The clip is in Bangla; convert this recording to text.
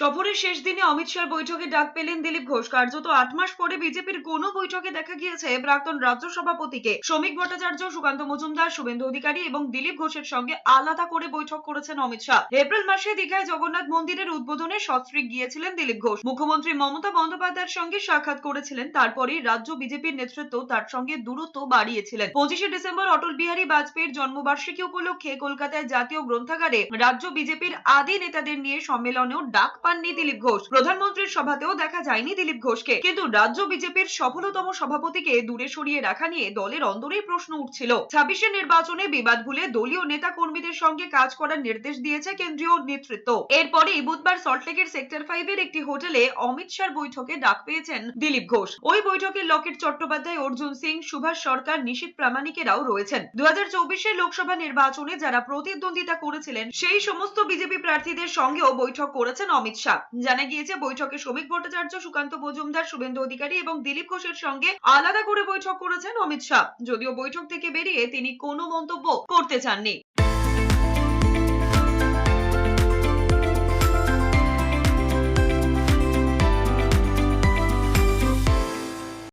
সফরের শেষ দিনে অমিত শাহর বৈঠকে ডাক পেলেন দিলীপ ঘোষ। কার্যত আট মাস পরে বিজেপির কোনো বৈঠকে দেখা গিয়েছে প্রাক্তন রাজ্য সভাপতিকে। শ্রমিক ভট্টাচার্য, সুকান্ত মজুমদার, শুভেন্দু অধিকারী এবং দিলীপ ঘোষের সঙ্গে আলাদা করে বৈঠক করেছেন অমিত শাহ। এপ্রিল মাসে দীঘায় জগন্নাথ মন্দিরের উদ্বোধনে সস্ত্রীক গিয়েছিলেন দিলীপ ঘোষ। মুখ্যমন্ত্রী মমতা বন্দ্যোপাধ্যায়ের সঙ্গে সাক্ষাৎ করেছিলেন। তারপরেই রাজ্য বিজেপির নেতৃত্ব তার সঙ্গে দূরত্ব বাড়িয়েছিলেন। পঁচিশে ডিসেম্বর অটল বিহারী বাজপেয়ীর জন্মবার্ষিকী উপলক্ষে কলকাতায় জাতীয় গ্রন্থাগারে রাজ্য বিজেপির আদি নেতাদের নিয়ে সম্মেলনেও ডাক পাননি দিলীপ ঘোষ। প্রধানমন্ত্রীর সভাতেও দেখা যায়নি দিলীপ ঘোষকে। কিন্তু রাজ্য বিজেপির সফলতম সভাপতিকে দূরে সরিয়ে রাখা নিয়ে দলের অন্দরেই প্রশ্ন উঠছিল। ছাব্বিশের নির্বাচনে বিবাদ ভুলে দলীয় নেতা কর্মীদের সঙ্গে কাজ করার নির্দেশ দিয়েছে কেন্দ্রীয় নেতৃত্ব। এরপরেই বুধবার সল্টলেকের সেক্টর ফাইভের একটি হোটেলে অমিত শাহর বৈঠকে ডাক পেয়েছেন দিলীপ ঘোষ। ওই বৈঠকে লকেট চট্টোপাধ্যায়, অর্জুন সিং, সুভাষ সরকার, নিশীত প্রামাণিকেরাও রয়েছেন। দু হাজার লোকসভা নির্বাচনে যারা প্রতিদ্বন্দ্বিতা করেছিলেন, সেই সমস্ত বিজেপি প্রার্থীদের সঙ্গেও বৈঠক করেছেন অমিত শাহ। জানা গিয়েছে, বৈঠকে শ্রমিক ভট্টাচার্য, সুকান্ত মজুমদার, শুভেন্দু অধিকারী এবং দিলীপ ঘোষের সঙ্গে আলাদা করে বৈঠক করেছেন অমিত শাহ। যদিও বৈঠক থেকে বেরিয়ে তিনি কোনো মন্তব্য করতে চাননি।